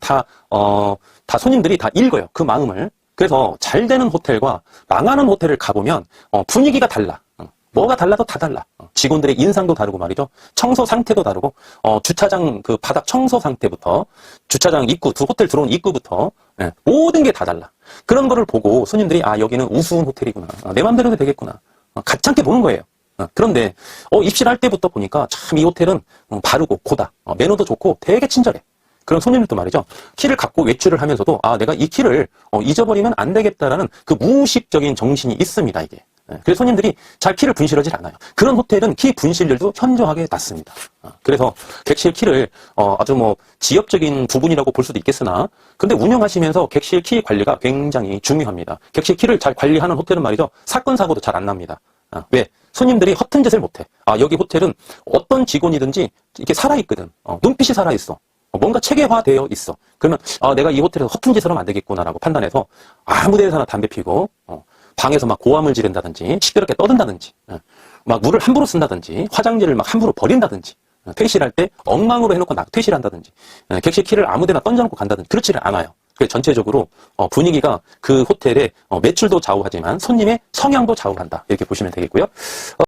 다, 어, 다 손님들이 다 읽어요. 그 마음을. 그래서 잘 되는 호텔과 망하는 호텔을 가보면, 어, 분위기가 달라. 어, 뭐가 달라도 다 달라. 어, 직원들의 인상도 다르고 말이죠. 청소 상태도 다르고, 어, 주차장 그 바닥 청소 상태부터, 주차장 입구, 두 호텔 들어온 입구부터, 예, 모든 게 다 달라. 그런 거를 보고 손님들이, 아, 여기는 우스운 호텔이구나. 아, 내 맘대로 해도 되겠구나. 어, 가찮게 보는 거예요. 어, 그런데, 어, 입실을 할 때부터 보니까 참 이 호텔은 어, 바르고 고다. 어, 매너도 좋고 되게 친절해. 그런 손님들도 말이죠. 키를 갖고 외출을 하면서도 아 내가 이 키를 어, 잊어버리면 안 되겠다라는 그 무의식적인 정신이 있습니다 이게. 예, 그래서 손님들이 잘 키를 분실하지 않아요. 그런 호텔은 키 분실률도 현저하게 낮습니다. 어, 그래서 객실 키를 어, 아주 뭐 지엽적인 부분이라고 볼 수도 있겠으나 근데 운영하시면서 객실 키 관리가 굉장히 중요합니다. 객실 키를 잘 관리하는 호텔은 말이죠. 사건 사고도 잘 안 납니다. 아, 왜? 손님들이 허튼 짓을 못해. 아, 여기 호텔은 어떤 직원이든지 이렇게 살아있거든. 어, 눈빛이 살아있어. 어, 뭔가 체계화되어 있어. 그러면, 아, 내가 이 호텔에서 허튼 짓을 하면 안 되겠구나라고 판단해서 아무 데서나 담배 피고, 어, 방에서 막 고함을 지른다든지, 시끄럽게 떠든다든지, 어, 막 물을 함부로 쓴다든지, 화장지를 막 함부로 버린다든지, 어, 퇴실할 때 엉망으로 해놓고 나 퇴실한다든지, 어, 객실 키를 아무 데나 던져놓고 간다든지, 그렇지를 않아요. 그래서 전체적으로 어, 분위기가 그 호텔의 어, 매출도 좌우하지만 손님의 성향도 좌우한다. 이렇게 보시면 되겠고요. 어,